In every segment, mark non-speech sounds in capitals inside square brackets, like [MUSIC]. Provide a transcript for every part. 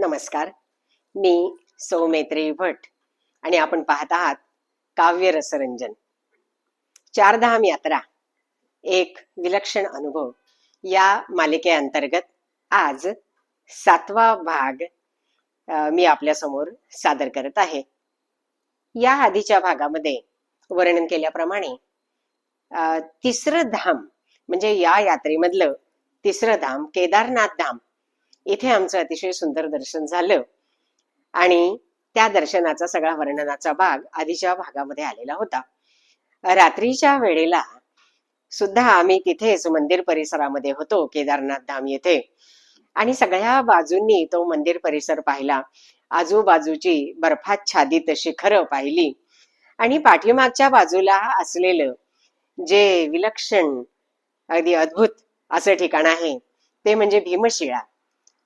नमस्कार. मी सौमित्री भट आणि आपण पाहत आहात काव्य रसरंजन. चारधाम यात्रा एक विलक्षण अनुभव या मालिकेअंतर्गत आज सातवा भाग मी आपल्यासमोर सादर करत आहे. या आधीच्या भागामध्ये वर्णन केल्याप्रमाणे तिसरं धाम म्हणजे या यात्रेमधलं तिसरं धाम केदारनाथ धाम इथे आमचं अतिशय सुंदर दर्शन झालं. आणि त्या दर्शनाचा सगळा वर्णनाचा भाग आधीच्या भागामध्ये आलेला होता. रात्रीच्या वेळेला सुद्धा आम्ही तिथेच मंदिर परिसरामध्ये होतो केदारनाथ धाम येथे. आणि सगळ्या बाजूंनी तो मंदिर परिसर पाहिला. आजूबाजूची बर्फाच्छादित शिखरं पाहिली. आणि पाठीमागच्या बाजूला असलेलं जे विलक्षण अगदी अद्भुत असं ठिकाण आहे ते म्हणजे भीमशिळा.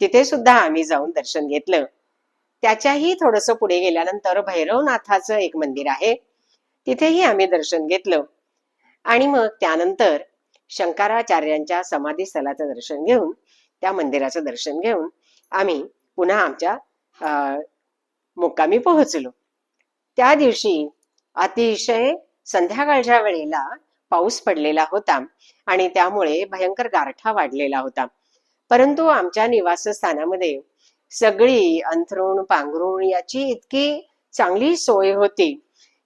तिथे सुद्धा आम्ही जाऊन दर्शन घेतलं. त्याच्याही थोडस पुढे गेल्यानंतर भैरवनाथाचं एक मंदिर आहे. तिथेही आम्ही दर्शन घेतलं. आणि मग त्यानंतर शंकराचार्यांच्या समाधी स्थलाचं दर्शन घेऊन त्या मंदिराचं दर्शन घेऊन आम्ही पुन्हा आमच्या अं, मुक्कामी पोहोचलो. त्या दिवशी अतिशय संध्याकाळच्या वेळेला पाऊस पडलेला होता आणि त्यामुळे भयंकर गारठा वाढलेला होता. परंतु आमच्या निवासस्थानामध्ये सगळी अंथरुण पांघरुण याची इतकी चांगली सोय होती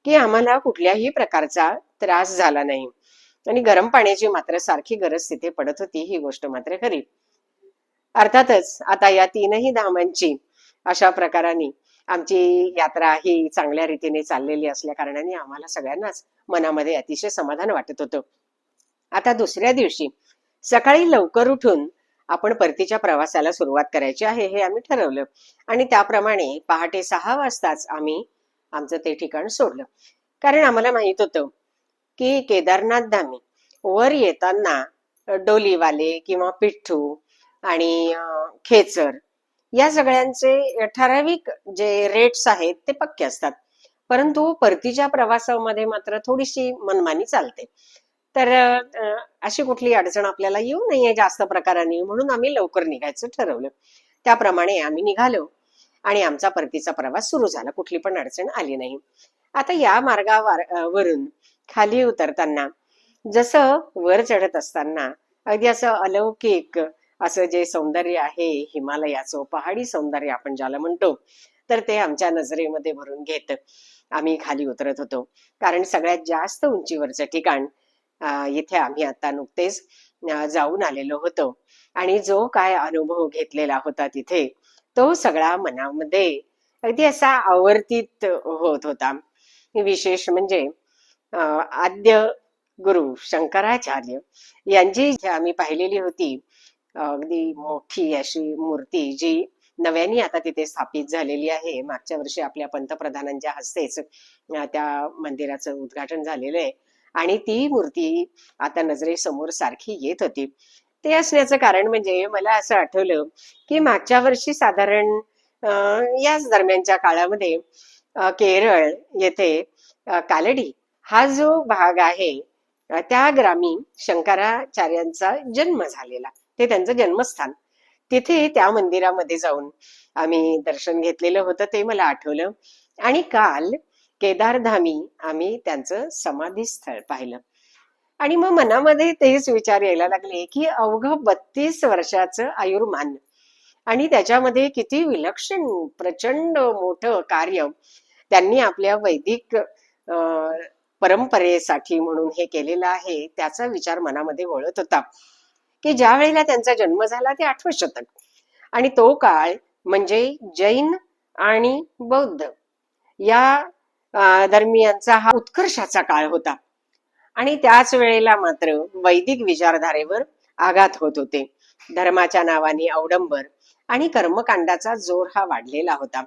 की आम्हाला कुठल्याही प्रकारचा त्रास झाला नाही. आणि गरम पाण्याची मात्र सारखी गरज तिथे पडत होती ही गोष्ट मात्र खरी. अर्थातच आता या तीनही धामांची अशा प्रकाराने आमची यात्रा ही चांगल्या रीतीने चाललेली असल्या कारणाने आम्हाला सगळ्यांनाच मनामध्ये अतिशय समाधान वाटत होतं. आता दुसऱ्या दिवशी सकाळी लवकर उठून आपण परतीच्या प्रवासाला सुरुवात करायची आहे हे आम्ही ठरवलं. आणि त्याप्रमाणे पहाटे सहा वाजताच आम्ही आमचं ते ठिकाण सोडलं. कारण आम्हाला माहीत होतं की केदारनाथ धामी वर येताना डोलीवाले किंवा पिठ्ठू आणि खेचर या सगळ्यांचे ठराविक जे रेट्स आहेत ते पक्के असतात. परंतु परतीच्या प्रवासामध्ये मात्र थोडीशी मनमानी चालते. तर अशी कुठली अडचण आपल्याला येऊ नये जास्त प्रकाराने म्हणून आम्ही लवकर निघायचं ठरवलं. त्याप्रमाणे आम्ही निघालो आणि आमचा परतीचा प्रवास सुरू झाला. कुठली पण अडचण आली नाही. आता या मार्गावर वरून खाली उतरताना जसं वर चढत असताना अगदी असं अलौकिक असं जे सौंदर्य आहे हिमालयाचं पहाडी सौंदर्य आपण ज्याला म्हणतो तर ते आमच्या नजरेमध्ये भरून घेत आम्ही खाली उतरत होतो. कारण सगळ्यात जास्त उंचीवरचं ठिकाण इथे आम्ही आता नुकतेच जाऊन आलेलो होतो. आणि जो काय अनुभव घेतलेला होता तिथे तो सगळा मनामध्ये अगदी असा आवर्तीत होत होता. विशेष म्हणजे आद्य गुरु शंकराचार्य यांची जी आम्ही पाहिलेली होती अगदी मोठी अशी मूर्ती जी नव्याने आता तिथे स्थापित झालेली आहे. मागच्या वर्षी आपल्या पंतप्रधानांच्या हस्तेच त्या मंदिराचं उद्घाटन झालेलं आहे. आणि ती मूर्ती आता नजरेसमोर सारखी येत होती. ते असण्याचं कारण म्हणजे मला असं आठवलं की मागच्या वर्षी साधारण याच दरम्यानच्या काळामध्ये केरळ येथे कालडी हा जो भाग आहे त्या ग्रामी शंकराचार्यांचा जन्म झालेला. ते त्यांचं जन्मस्थान. तिथे त्या मंदिरामध्ये जाऊन आम्ही दर्शन घेतलेलं होतं ते मला आठवलं. आणि काल केदारधामी आम्ही त्यांचं समाधी स्थळ पाहिलं. आणि मग मनामध्ये तेच विचार यायला लागले की अवघं बत्तीस वर्षाचं आयुर्मान. आणि त्याच्यामध्ये किती विलक्षण प्रचंड मोठं कार्य त्यांनी आपल्या वैदिक अं, परंपरेसाठी म्हणून हे केलेलं आहे त्याचा विचार मनामध्ये वळत होता. की ज्या वेळेला त्यांचा जन्म झाला ते आठवं शतक. आणि तो काळ म्हणजे जैन आणि बौद्ध या दरम्यानचा हा उत्कर्षाचा काळ होता. आणि त्याच वेळेला मात्र वैदिक विचारधारेवर आघात होत होते. धर्माच्या नावाने अवडंबर आणि कर्मकांडाचा जोर हा वाढलेला होता.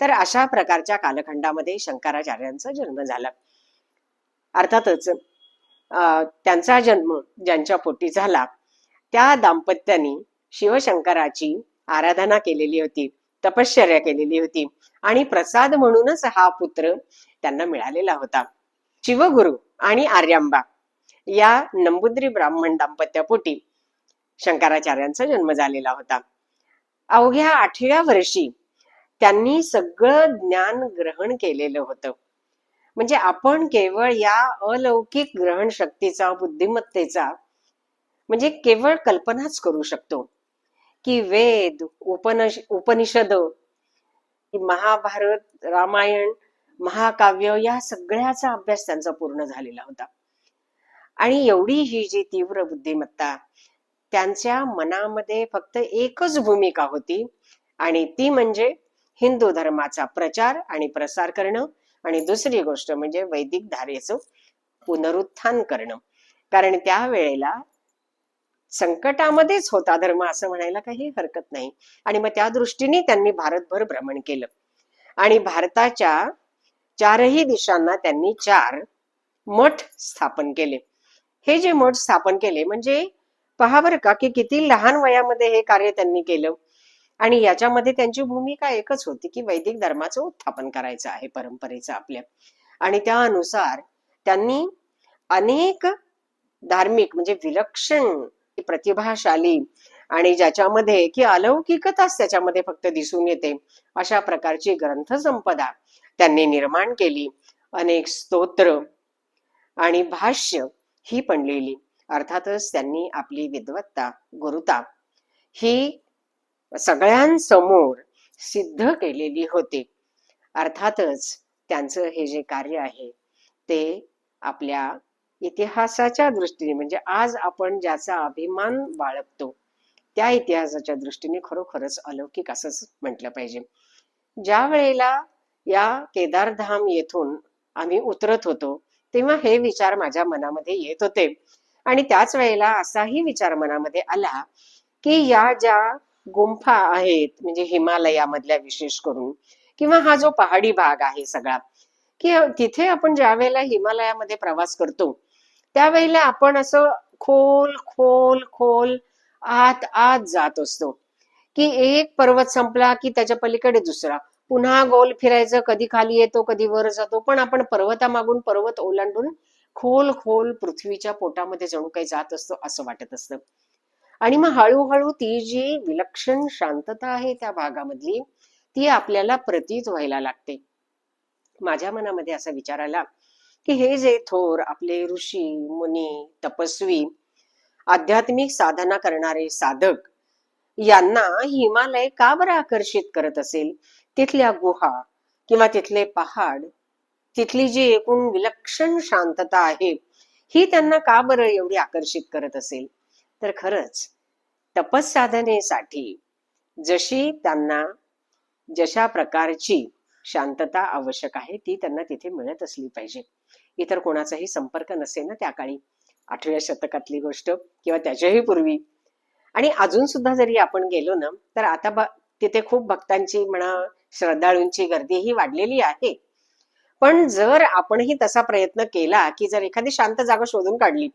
तर अशा प्रकारच्या कालखंडामध्ये शंकराचार्यांचा जन्म झाला. अर्थातच अं, त्यांचा जन्म ज्यांच्या पोटी झाला त्या दाम्पत्याने शिवशंकराची आराधना केलेली होती तपश्चर्या केलेली होती आणि प्रसाद म्हणूनच हा पुत्र त्यांना मिळालेला होता. शिवगुरु आणि आर्यांबा या नंबुद्री ब्राह्मण दाम्पत्यापोटी शंकराचार्यांचा जन्म झालेला होता. अवघ्या आठव्या वर्षी त्यांनी सगळं ज्ञान ग्रहण केलेलं होतं. म्हणजे आपण केवळ या अलौकिक ग्रहण शक्तीचा बुद्धिमत्तेचा म्हणजे केवळ कल्पनाच करू शकतो. की वेद उपनिष उपनिषद महाभारत रामायण महाकाव्य या सगळ्याचा अभ्यास त्यांचा पूर्ण झालेला होता. आणि एवढी ही जी तीव्र बुद्धिमत्ता त्यांच्या मनामध्ये फक्त एकच भूमिका होती आणि ती म्हणजे हिंदू धर्माचा प्रचार आणि प्रसार करणं आणि दुसरी गोष्ट म्हणजे वैदिक धारेचं पुनरुत्थान करणं. कारण त्यावेळेला संकटामध्येच होता धर्म असं म्हणायला काही हरकत नाही. आणि मग त्या दृष्टीने त्यांनी भारतभर भ्रमण केलं. आणि भारताच्या चारही दिशांना त्यांनी चार मठ स्थापन केले. हे जे मठ स्थापन केले म्हणजे पहा बरं का की किती लहान वयामध्ये हे कार्य त्यांनी केलं. आणि याच्यामध्ये त्यांची भूमिका एकच होती की वैदिक धर्माचं उत्थापन करायचं आहे परंपरेचं आपल्या. आणि त्यानुसार त्यांनी अनेक धार्मिक म्हणजे विलक्षण प्रतिभाशाली आणि ज्याच्यामध्ये की अलौकिकताच त्याच्यामध्ये फक्त दिसून येते अशा प्रकारची ग्रंथ संपदा त्यांनी निर्माण केली. अनेक स्तोत्र आणि भाष्य ही पण लिहिली. अर्थातच त्यांनी आपली विद्वत्ता गुरुता ही सगळ्यांसमोर सिद्ध केलेली होती. अर्थातच त्यांचं हे जे कार्य आहे ते आपल्या इतिहासाच्या दृष्टीने म्हणजे आज आपण ज्याचा अभिमान बाळगतो त्या इतिहासाच्या दृष्टीने खरोखरच अलौकिक असंच म्हटलं पाहिजे. ज्या वेळेला या केदारधाम येथून आम्ही उतरत होतो तेव्हा हे विचार माझ्या मनामध्ये येत होते. आणि त्याच वेळेला असाही विचार मनामध्ये आला की या ज्या गुंफा आहेत म्हणजे हिमालयामधल्या विशेष करून किंवा हा जो पहाडी भाग आहे सगळा की तिथे आपण ज्या वेळेला हिमालयामध्ये प्रवास करतो त्यावेळेला आपण असं खोल खोल खोल आत आत जात असतो. की एक पर्वत संपला की त्याच्या पलीकडे दुसरा. पुन्हा गोल फिरायचं कधी खाली येतो कधी वर जातो पण आपण पर्वतामागून पर्वत ओलांडून खोल खोल पृथ्वीच्या पोटामध्ये जणू काही जात असतो असं वाटत असतं. आणि मग हळूहळू ती जी विलक्षण शांतता आहे त्या भागामधली ती आपल्याला प्रतीत व्हायला लागते. माझ्या मनामध्ये असा विचार आला की हे जे थोर आपले ऋषी मुनी तपस्वी आध्यात्मिक साधना करणारे साधक यांना हिमालय का बरं आकर्षित करत असेल? तिथल्या गुहा किंवा तिथले पहाड तिथली जी एकूण विलक्षण शांतता आहे ही त्यांना का बरं एवढी आकर्षित करत असेल? तर खरंच तपसाधनेसाठी जशी त्यांना जशा प्रकारची शांतता आवश्यक आहे ती त्यांना तिथे मिळत असली पाहिजे. इतर कोणाचाही संपर्क नसे ना त्या काळी. आठव्या शतकातली गोष्ट किंवा त्याच्याही पूर्वी. आणि अजून सुद्धा जरी आपण गेलो ना तर आता तिथे खूप भक्तांची म्हणा श्रद्धाळूंची गर्दी ही वाढलेली आहे. पण जर आपणही तसा प्रयत्न केला की जर एखादी शांत जागा शोधून काढली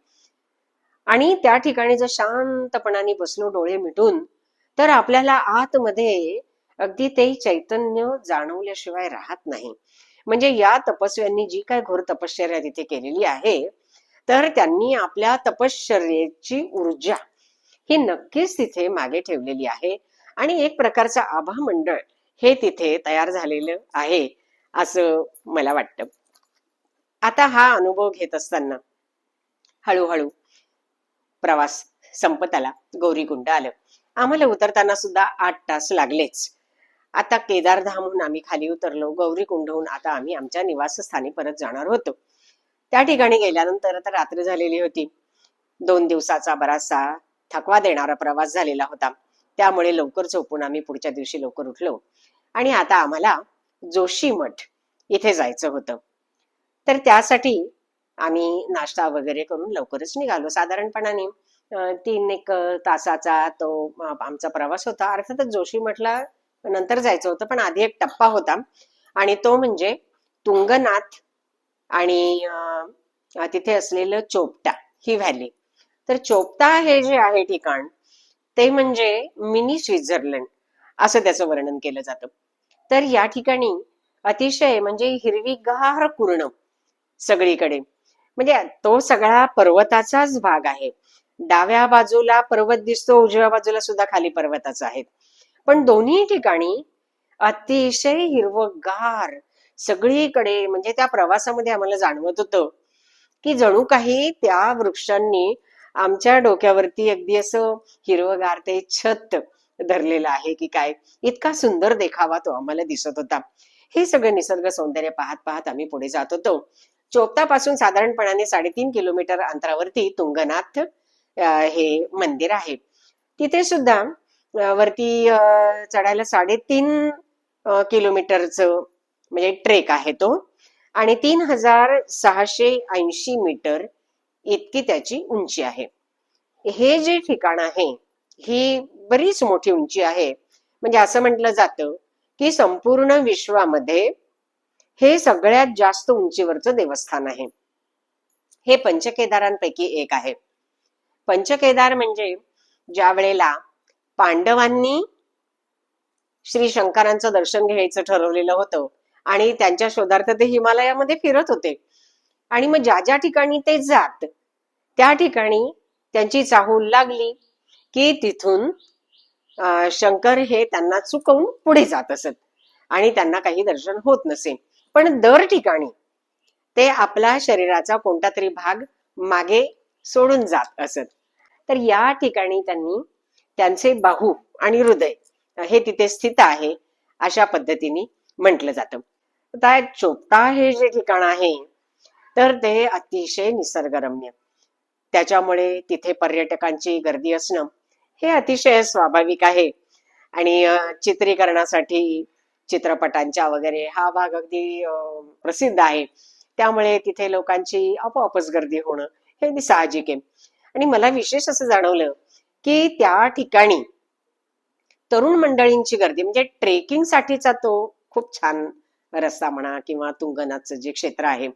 आणि त्या ठिकाणी जर शांतपणाने बसलो डोळे मिटून तर आपल्याला आतमध्ये अगदी ते चैतन्य जाणवल्याशिवाय राहत नाही. म्हणजे या तपस्व्यांनी जी काय घोर तपश्चर्या तिथे केलेली आहे तर त्यांनी आपल्या तपश्चर्याची ऊर्जा ही नक्कीच तिथे मागे ठेवलेली आहे. आणि एक प्रकारचा आभा मंडळ हे तिथे तयार झालेलं आहे असं मला वाटतं. आता हा अनुभव घेत असताना हळूहळू प्रवास संपत आला गौरीकुंड आलं. आम्हाला उतरताना सुद्धा आठ तास लागलेच. आता केदारधामहून आम्ही खाली उतरलो गौरीकुंडहून आता आम्ही आमच्या निवासस्थानी परत जाणार होतो. त्या ठिकाणी गेल्यानंतर आता रात्र झालेली होती. दोन दिवसाचा बराचसा थकवा देणारा प्रवास झालेला होता. त्यामुळे लवकर झोपून आम्ही पुढच्या दिवशी लवकर उठलो. आणि आता आम्हाला जोशी मठ इथे जायचं होतं. तर त्यासाठी आम्ही नाश्ता वगैरे करून लवकरच निघालो. साधारणपणाने तीन एक तासाचा तो आमचा प्रवास होता. अर्थातच जोशी मठला नंतर जायचं होतं पण आधी एक टप्पा होता. आणि तो म्हणजे तुंगनाथ आणि तिथे असलेलं चोपटा ही व्हॅली. तर चोपटा हे जे आहे ठिकाण ते म्हणजे मिनी स्वित्झर्लंड. असं त्याचं वर्णन केलं जातं. तर या ठिकाणी अतिशय म्हणजे हिरवीगार पूर्ण सगळीकडे. म्हणजे तो सगळा पर्वताचाच भाग आहे. डाव्या बाजूला पर्वत दिसतो उजव्या बाजूला सुद्धा खाली पर्वताचा आहेत पण दोन्ही ठिकाणी अतिशय हिरवगार सगळीकडे म्हणजे त्या प्रवासामध्ये आम्हाला जाणवत होतं की जणू काही त्या वृक्षांनी आमच्या डोक्यावरती अगदी असं हिरवगार ते छत धरलेलं आहे की काय? इतका सुंदर देखावा तो आम्हाला दिसत होता. हे सगळं निसर्ग सौंदर्य पाहत पाहत आम्ही पुढे जात होतो. चोपतापासून साधारणपणाने साडेतीन किलोमीटर अंतरावरती तुंगनाथ हे मंदिर आहे. तिथे सुद्धा वरती अं, चढायला साडेतीन किलोमीटरच किलोमीटरचं म्हणजे ट्रेक आहे तो. आणि तीन हजार सहाशे ऐंशी मीटर इतकी त्याची उंची आहे. हे जे ठिकाण आहे ही बरीच मोठी उंची आहे. म्हणजे असं म्हटलं जातं की संपूर्ण विश्वामध्ये हे सगळ्यात जास्त उंचीवरचं देवस्थान आहे. हे पंचकेदारांपैकी एक आहे. पंचकेदार म्हणजे ज्या वेळेला पांडवांनी श्री शंकरांचं दर्शन घ्यायचं ठरवलेलं होतं आणि त्यांच्या शोधार्थ ते हिमालयामध्ये फिरत होते. आणि मग ज्या ज्या ठिकाणी ते जात त्या ठिकाणी त्यांची चाहूल लागली की तिथून शंकर हे त्यांना चुकवून पुढे जात असत. आणि त्यांना काही दर्शन होत नसे. पण दर ठिकाणी ते आपला शरीराचा कोणता तरी भाग मागे सोडून जात असत. तर या ठिकाणी त्यांनी त्यांचे बाहू आणि हृदय हे तिथे स्थित आहे अशा पद्धतीने म्हटलं जातं. आता चोपटा हे जे ठिकाण आहे तर ते अतिशय निसर्गरम्य. त्याच्यामुळे तिथे पर्यटकांची गर्दी असणं हे अतिशय स्वाभाविक आहे. आणि चित्रीकरणासाठी चित्रपटांच्या वगैरे हा भाग अगदी प्रसिद्ध आहे. त्यामुळे तिथे लोकांची आपोआपच गर्दी होणं हे साहजिक आहे. आणि मला विशेष असं जाणवलं की त्या ठिकाणी तरुण मंडळींची गर्दी म्हणजे ट्रेकिंग साठीचा तो खूप छान रस्ता म्हणा किंवा तुंगनाथचं जे क्षेत्र आहे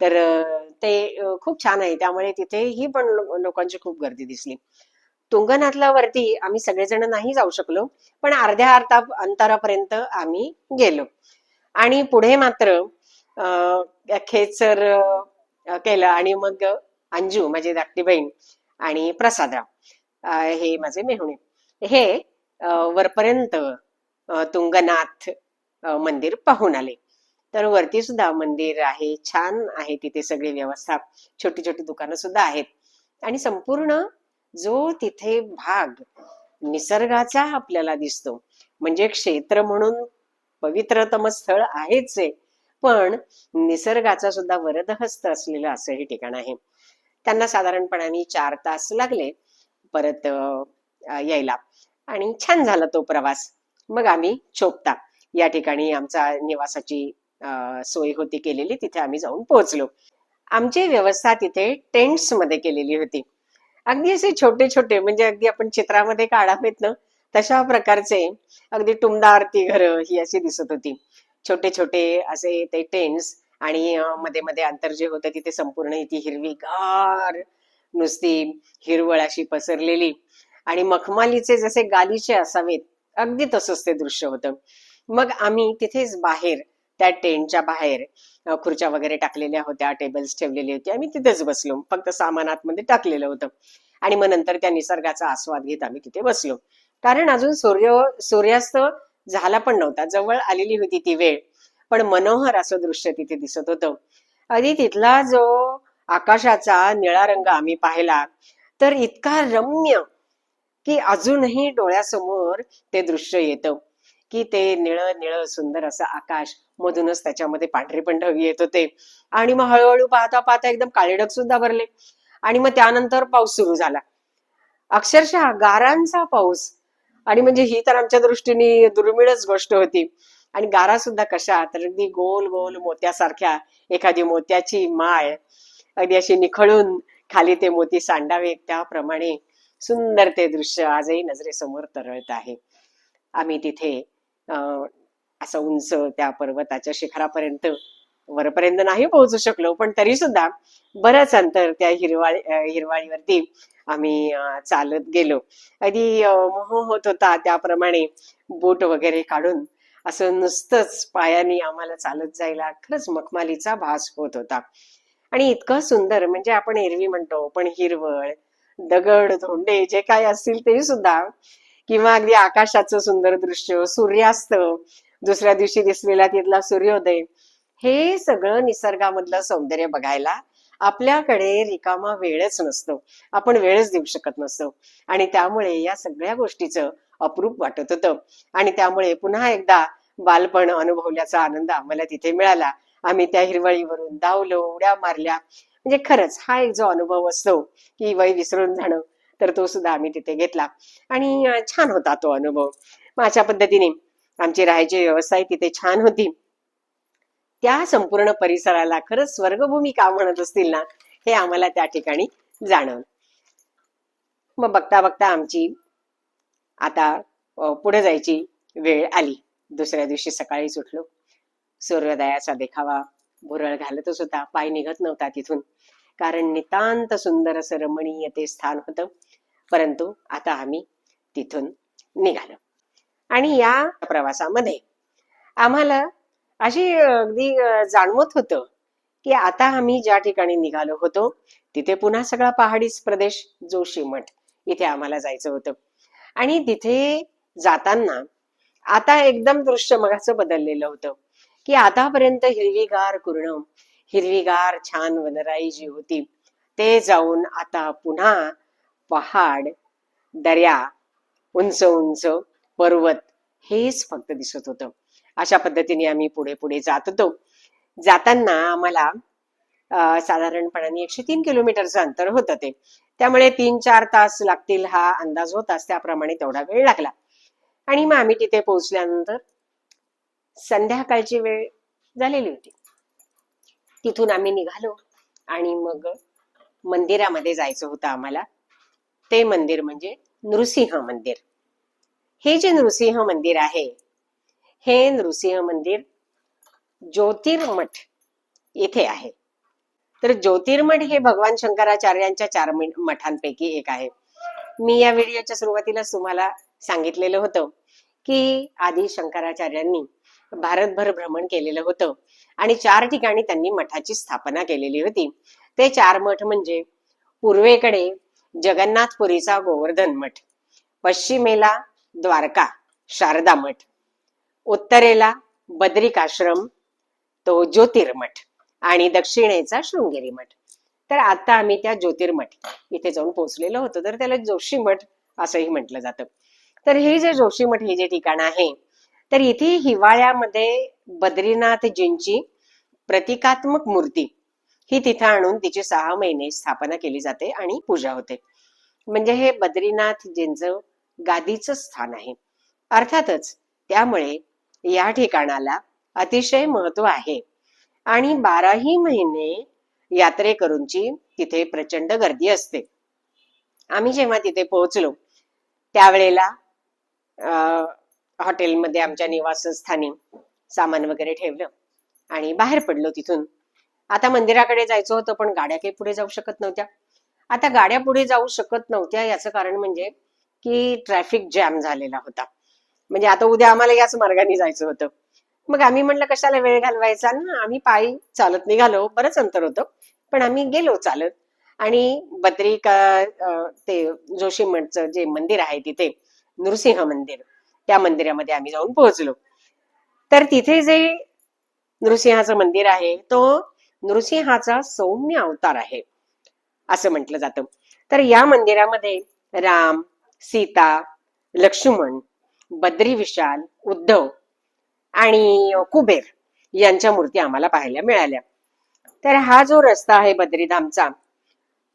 तर ते खूप छान आहे. त्यामुळे तिथेही पण लोकांची खूप गर्दी दिसली. तुंगनाथला वरती आम्ही सगळेजण नाही जाऊ शकलो पण अर्ध्या अर्धा अंतरापर्यंत आम्ही गेलो. आणि पुढे मात्र खेचर केलं आणि मग अंजू माझी धाकटी बहीण आणि प्रसादराव हे माझे मेहुणे. हे वरपर्यंत तुंगनाथ मंदिर पाहून आले. तर वरती सुद्धा मंदिर आहे छान आहे तिथे सगळी व्यवस्था. छोटी छोटी दुकानं सुद्धा आहेत. आणि संपूर्ण जो तिथे भाग निसर्गाचा आपल्याला दिसतो. म्हणजे क्षेत्र म्हणून पवित्रतम स्थळ आहेच आहे पण निसर्गाचा सुद्धा वरदहस्त असलेलं असं हे ठिकाण आहे. त्यांना साधारणपणाने चार तास लागले परत यायला. आणि छान झाला तो प्रवास. मग आम्ही चोपता. या ठिकाणी आमचा निवासाची सोय होती केलेली. तिथे आम्ही जाऊन पोहोचलो. आमची व्यवस्था तिथे टेंट्समध्ये केलेली होती. अगदी असे छोटे छोटे म्हणजे अगदी आपण चित्रामध्ये काढावेत ना तशा प्रकारचे अगदी टुमदार ती घरं ही अशी दिसत होती. छोटे छोटे असे ते टेंट्स आणि मध्ये मध्ये अंतर जे होतं तिथे संपूर्ण ती हिरवीगार नुसती हिरवळ अशी पसरलेली. आणि मखमालीचे जसे गालीचे असावेत अगदी तसंच ते दृश्य होतं. मग आम्ही तिथेच बाहेर त्या टेंटच्या बाहेर खुर्च्या वगैरे टाकलेल्या होत्या टेबल्स ठेवलेली होती. आम्ही तिथेच बसलो. फक्त सामान आतमध्ये टाकलेलं होतं. आणि मग नंतर त्या निसर्गाचा आस्वाद घेत आम्ही तिथे बसलो. कारण अजून सूर्य सूर्यास्त झाला पण नव्हता. जवळ आलेली होती ती वेळ. पण मनोहर असं दृश्य तिथे दिसत होतं. आधी तिथला जो आकाशाचा निळा रंग आम्ही पाहिला तर इतका रम्य की अजूनही डोळ्यासमोर ते दृश्य येतं. की ते निळ निळ सुंदर असं आकाश मधूनच त्याच्यामध्ये पांढरे पण ढग येत होते. आणि मग हळूहळू पाहता पाहता एकदम काळे ढग सुद्धा भरले. आणि मग त्यानंतर पाऊस सुरू झाला. अक्षरशः गारांचा पाऊस. आणि म्हणजे ही तर आमच्या दृष्टीने दुर्मिळच गोष्ट होती. आणि गारा सुद्धा कशा? तर अगदी गोल गोल मोत्यासारख्या एखादी मोत्याची माळ अगदी अशी निखळून खाली ते मोती सांडावे त्याप्रमाणे सुंदर ते दृश्य आजही नजरेसमोर तरळत आहे. आम्ही तिथे अं, असं उंच त्या पर्वताच्या शिखरापर्यंत वरपर्यंत नाही पोहोचू शकलो पण तरी सुद्धा बरंच अंतर त्या हिरवाळी हिरवाळीवरती आम्ही चालत गेलो. अगदी मोह होत होता त्याप्रमाणे बोट वगैरे काढून असं नुसतंच पायाने आम्हाला चालत जायला खरंच मखमालीचा भास होत होता. आणि इतकं सुंदर म्हणजे आपण एरवी म्हणतो पण हिरवळ दगड धोंडे जे काय असतील ते सुद्धा किंवा अगदी आकाशाचं सुंदर दृश्य सूर्यास्त दुसऱ्या दिवशी दिसलेला तिथला सूर्योदय. हे सगळं निसर्गामधलं सौंदर्य बघायला आपल्याकडे रिकामा वेळच नसतो. आपण वेळच देऊ शकत नसतो. आणि त्यामुळे या सगळ्या गोष्टीचं अप्रूप वाटत होतं. आणि त्यामुळे पुन्हा एकदा बालपण अनुभवल्याचा आनंद आम्हाला तिथे मिळाला. आम्ही त्या हिरवळीवरून धावलो उड्या मारल्या. म्हणजे खरंच हा एक जो अनुभव असतो की वय विसरून जाणं तर तो सुद्धा आम्ही तिथे घेतला. आणि छान होता तो अनुभव. अशा पद्धतीने आमची राहायची व्यवस्था तिथे छान होती. त्या संपूर्ण परिसराला खरंच स्वर्गभूमी का म्हणत असतील ना हे आम्हाला त्या ठिकाणी जाणवलं. मग बघता बघता आमची आता पुढे जायची वेळ आली. दुसऱ्या दिवशी सकाळीच उठलो. सूर्योदयाचा देखावा भुरळ घालतच होता. पाय निघत नव्हता तिथून. कारण नितांत सुंदर असं रमणीय ते स्थान होतं. परंतु आता आम्ही तिथून निघालो. आणि या प्रवासामध्ये. आम्हाला अशी अगदी जाणवत होतं की आता आम्ही ज्या ठिकाणी निघालो होतो तिथे पुन्हा सगळा पहाडीच प्रदेश जोशी मठ इथे आम्हाला जायचं होतं. आणि तिथे जाताना आता एकदम दृश्य मगाचं बदललेलं होतं की आतापर्यंत हिरवीगार कुर्ण हिरवीगार छान वनराई जी होती ते जाऊन आता पुन्हा पहाड दर्या उंच उंच पर्वत हेच फक्त दिसत होतं. अशा पद्धतीने आम्ही पुढे पुढे जात होतो. जाताना आम्हाला साधारणपणाने एकशे तीन किलोमीटरचं अंतर होतं ते. त्यामुळे तीन चार तास लागतील हा अंदाज होताच त्याप्रमाणे तेवढा वेळ लागला. आणि मग आम्ही तिथे पोहोचल्यानंतर संध्याकाळची वेळ झालेली होती. तिथून आम्ही निघालो आणि मग मंदिरामध्ये जायचं होतं आम्हाला. ते मंदिर म्हणजे नृसिंह मंदिर. हे जे नृसिंह मंदिर आहे हे नृसिंह मंदिर ज्योतिर्मठ येथे आहे. तर ज्योतिर्मठ हे भगवान शंकराचार्यांच्या चार मठांपैकी एक आहे. मी या व्हिडिओच्या सुरुवातीलाच तुम्हाला सांगितलेलं होतं की आधी शंकराचार्यांनी भारतभर भ्रमण केलेलं होतं आणि चार ठिकाणी त्यांनी मठाची स्थापना केलेली होती. ते चार मठ म्हणजे पूर्वेकडे जगन्नाथपुरीचा गोवर्धन मठ पश्चिमेला द्वारका शारदा मठ. उत्तरेला बद्रिकाश्रम तो ज्योतिर्मठ आणि दक्षिणेचा शृंगेरी मठ. तर आता आम्ही त्या ज्योतिर्मठ इथे जाऊन पोहोचलेलो होतो तर त्याला जोशी मठ असंही म्हटलं जातं. तर हे जे जोशी मठ हे जे ठिकाण आहे तर इथे हिवाळ्यामध्ये बद्रीनाथजींची प्रतिकात्मक मूर्ती ही तिथे आणून तिची सहा महिने स्थापना केली जाते आणि पूजा होते. म्हणजे हे बद्रीनाथजींचं गादीचं स्थान आहे. अर्थातच त्यामुळे या ठिकाणाला अतिशय महत्त्व आहे. आणि बाराही महिने यात्रेकरूंची तिथे प्रचंड गर्दी असते. आम्ही जेव्हा तिथे पोहोचलो त्यावेळेला अं, हॉटेलमध्ये आमच्या निवासस्थानी सामान वगैरे ठेवलं आणि बाहेर पडलो तिथून. आता मंदिराकडे जायचं होतं पण गाड्या काही पुढे जाऊ शकत नव्हत्या. आता गाड्या पुढे जाऊ शकत नव्हत्या याचं कारण म्हणजे की ट्रॅफिक जॅम झालेला होता. म्हणजे आता उद्या आम्हाला याच मार्गाने जायचं होतं. मग आम्ही म्हणलं कशाला वेळ घालवायचा ना? आम्ही पायी चालत निघालो बरंच अंतर होतं. पण आम्ही गेलो चालत आणि बद्रिका ते जोशी मठचं जे मंदिर आहे तिथे नृसिंह मंदिर त्या मंदिरामध्ये आम्ही जाऊन पोहोचलो. तर तिथे जे नृसिंहाचं मंदिर आहे तो नृसिंहाचा सौम्य अवतार आहे असं म्हटलं जातं. तर या मंदिरामध्ये राम सीता लक्ष्मण बद्री विशाल उद्धव आणि कुबेर यांच्या मूर्ती आम्हाला पाहायला मिळाल्या. तर हा जो रस्ता आहे बद्रीधामचा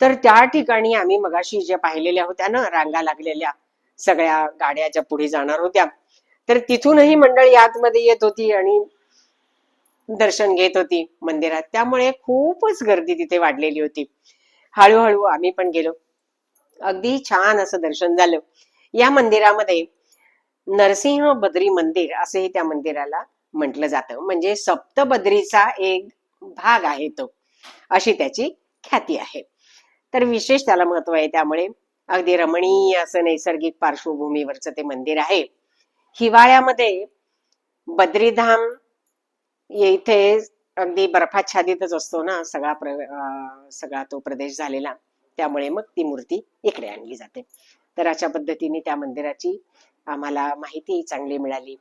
तर त्या ठिकाणी आम्ही मगाशी ज्या पाहिलेल्या होत्या ना रांगा लागलेल्या सगळ्या गाड्या ज्या पुढे जाणार होत्या तर तिथूनही मंडळी आतमध्ये येत होती आणि दर्शन घेत होती मंदिरात. त्यामुळे खूपच गर्दी तिथे वाढलेली होती. हळूहळू आम्ही पण गेलो. अगदी छान असं दर्शन झालं. या मंदिरामध्ये नरसिंह बद्री मंदिर असेही त्या मंदिराला म्हटलं जातं. म्हणजे सप्तबद्रीचा एक भाग आहे तो. अशी त्याची ख्याती आहे. तर विशेष त्याला महत्त्व आहे. त्यामुळे अगदी रमणीय असं नैसर्गिक पार्श्वभूमीवरचं ते मंदिर आहे. हिवाळ्यामध्ये बद्रीधाम इथे अगदी बर्फाच्छादितच असतो ना सगळा प्र सगळा तो प्रदेश झालेला. त्यामुळे मग ती मूर्ती इकडे आणली जाते. तर अशा पद्धतीने त्या मंदिराची आम्हाला माहिती चांगली मिळाली.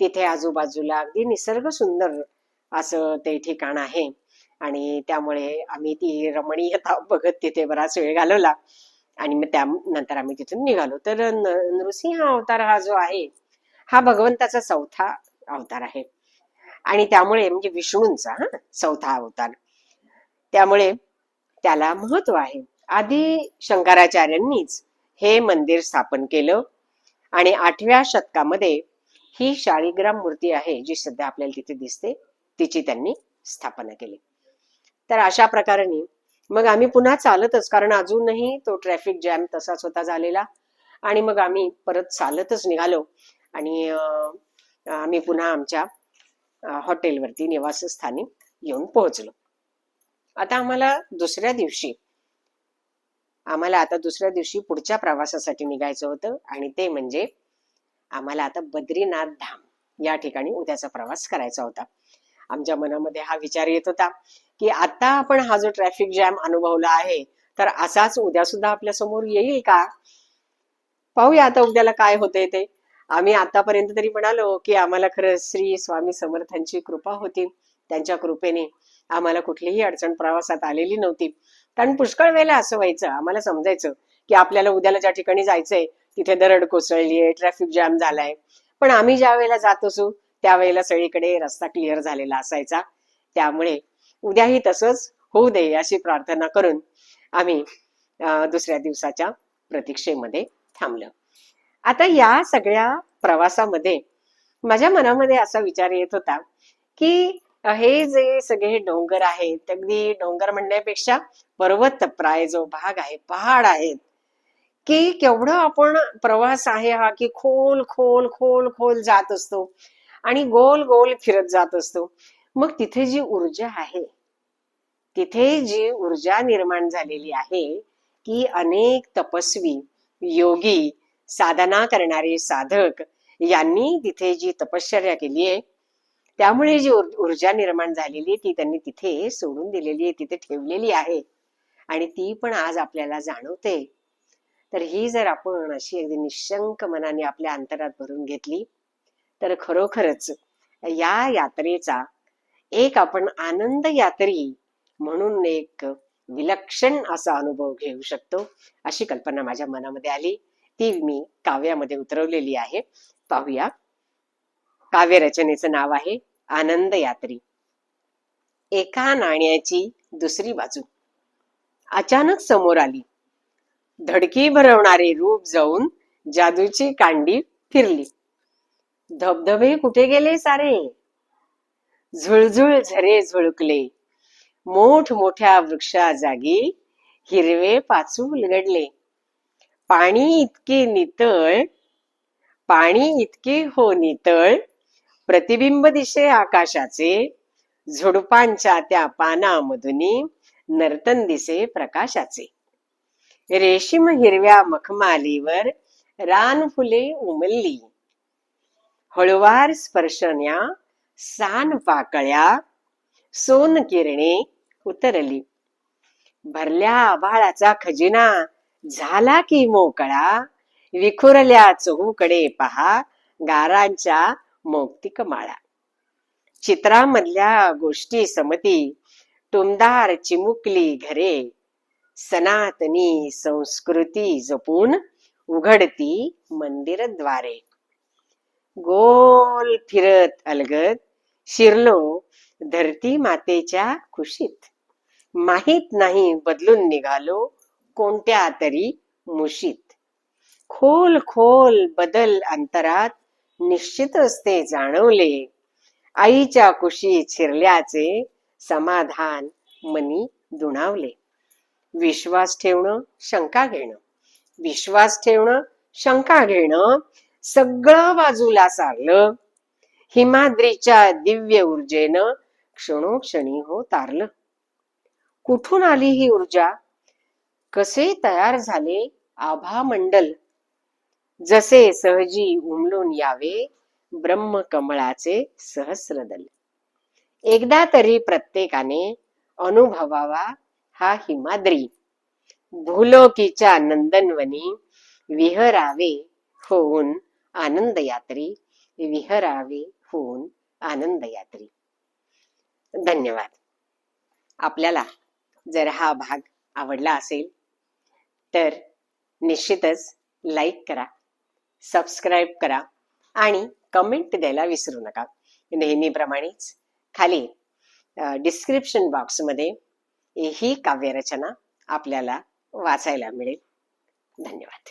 तिथे आजूबाजूला अगदी निसर्ग सुंदर असं ते ठिकाण आहे. आणि त्यामुळे आम्ही ती रमणीयता [LAUGHS] बघत तिथे बराच वेळ घालवला. आणि मग त्यानंतर आम्ही तिथून निघालो. तर न- नृसिंह अवतार हा जो आहे हा भगवंताचा चौथा अवतार आहे. आणि त्यामुळे म्हणजे विष्णूंचा हा चौथा अवतार. त्यामुळे त्याला महत्त्व आहे. आधी शंकराचार्यांनीच हे मंदिर स्थापन केलं. आणि आठव्या शतकामध्ये ही शाळीग्राम मूर्ती आहे जी सध्या आपल्याला तिथे दिसते तिची त्यांनी स्थापना केली. तर अशा प्रकारे मग आम्ही पुन्हा चालतच कारण अजूनही तो ट्रॅफिक जॅम तसाच होता झालेला. आणि मग आम्ही परत चालतच निघालो. आणि आम्ही पुन्हा आमच्या हॉटेलवरती निवासस्थानी येऊन पोहोचलो. आता आम्हाला दुसऱ्या दिवशी आम्हाला आता दुसऱ्या दिवशी पुढच्या प्रवासासाठी निघायचं होतं आणि ते म्हणजे आम्हाला आता बद्रीनाथ धाम या ठिकाणी उद्याचा प्रवास करायचा होता. आमच्या मनामध्ये हा विचार येत होता की आता आपण हा जो ट्रॅफिक जॅम अनुभवला आहे तर असाच उद्या सुद्धा आपल्यासमोर येईल का? पाहूया आता उद्याला काय होते ते. आम्ही आतापर्यंत तरी म्हणालो की आम्हाला खरं श्री स्वामी समर्थांची कृपा होती. त्यांच्या कृपेने आम्हाला कुठलीही अडचण प्रवासात आलेली नव्हती. कारण पुष्कळ वेळेला असं व्हायचं आम्हाला समजायचं की आपल्याला उद्याला ज्या ठिकाणी जायचंय तिथे दरड कोसळली आहे ट्रॅफिक जॅम झालाय. पण आम्ही ज्या वेळेला जात असू त्यावेळेला सगळीकडे रस्ता क्लिअर झालेला असायचा. त्यामुळे उद्याही तसंच होऊ दे अशी प्रार्थना करून आम्ही दुसऱ्या दिवसाच्या प्रतीक्षेमध्ये थांबलं. आता या सगळ्या प्रवासामध्ये माझ्या मनामध्ये असा विचार येत होता की हे जे सगळे डोंगर आहेत अगदी डोंगर म्हणण्यापेक्षा पर्वत प्राय जो भाग आहे पहाड आहेत. की केवढं आपण प्रवास आहे हा की खोल खोल खोल खोल जात असतो. आणि गोल गोल फिरत जात असतो. मग तिथे जी ऊर्जा आहे तिथे जी ऊर्जा निर्माण झालेली आहे की अनेक तपस्वी योगी साधना करणारे साधक यांनी तिथे जी तपश्चर्या केली आहे त्यामुळे जी ऊर्जा निर्माण झालेली ती त्यांनी तिथे सोडून दिलेली आहे तिथे ठेवलेली आहे. आणि ती पण आज आपल्याला जाणवते. तर ही जर आपण अशी अगदी निशंक मनाने आपल्या अंतरात भरून घेतली तर खरोखरच या यात्रेचा एक आपण आनंद यात्री म्हणून एक विलक्षण असा अनुभव घेऊ शकतो अशी कल्पना माझ्या मनामध्ये आली. ती मी काव्यामध्ये उतरवलेली आहे. पाहूया. काव्य रचनेचं नाव आहे आनंद यात्री. एका नाण्याची दुसरी बाजू. अचानक समोर आली. धडकी भरवणारे रूप जाऊन जादूची कांडी फिरली. धबधबे कुठे गेले सारे? झुळझुळ झरे झुळकले. मोठ मोठ्या वृक्षा जागी हिरवे पाचू उलगडले पाणी इतके नितळ पाणी इतके हो नितळ प्रतिबिंब दिशे आकाशाचे झुडपांच्या त्या पानामधुनी नर्तन दिसे प्रकाशाचे. रेशीम हिरव्या मखमालीवर रान फुले उमलली. हळुवार स्पर्शन्या सान पाकळ्या सोन किरणे उतरली. भरल्या आभाळाचा खजिना झाला की मोकळा विखुरल्या चहूकडे पहा गारांच्या मौक्तिक माळा. चित्रामधल्या गोष्टी समती टुमदार चिमुकली घरे. सनातनी संस्कृती जपून उघडती मंदिरद्वारे गोल फिरत अलगत शिरलो धरती मातेच्या खुशीत माहीत नाही बदलून निघालो कोणत्या तरी मुशीत. खोल खोल बदल अंतरात निश्चितच ते जाणवले. आईच्या कुशीत शिरल्याचे समाधान मनी दुणावले. विश्वास ठेवणं शंका घेणं. विश्वास ठेवणं शंका घेणं सगळं बाजूला सारलं. हिमाद्रीच्या दिव्य ऊर्जेनं क्षणोक्षणी हो तारलं. कुठून आली ही ऊर्जा? कसे तयार झाले आभा मंडल? जसे सहजी उमलून यावे ब्रह्म कमळाचे सहस्रदल. एकदा तरी प्रत्येकाने अनुभवावा हा हिमाद्री. भूलोकीच्या नंदनवनी विहरावे होऊन आनंद यात्री विहरावे होऊन आनंद यात्री धन्यवाद. आपल्याला जर हा भाग आवडला असेल तर निश्चितच लाईक करा. सबस्क्राईब करा आणि कमेंट द्यायला विसरू नका. नेहमीप्रमाणेच खाली डिस्क्रिप्शन बॉक्समध्ये ही काव्यरचना आपल्याला वाचायला मिळेल. धन्यवाद.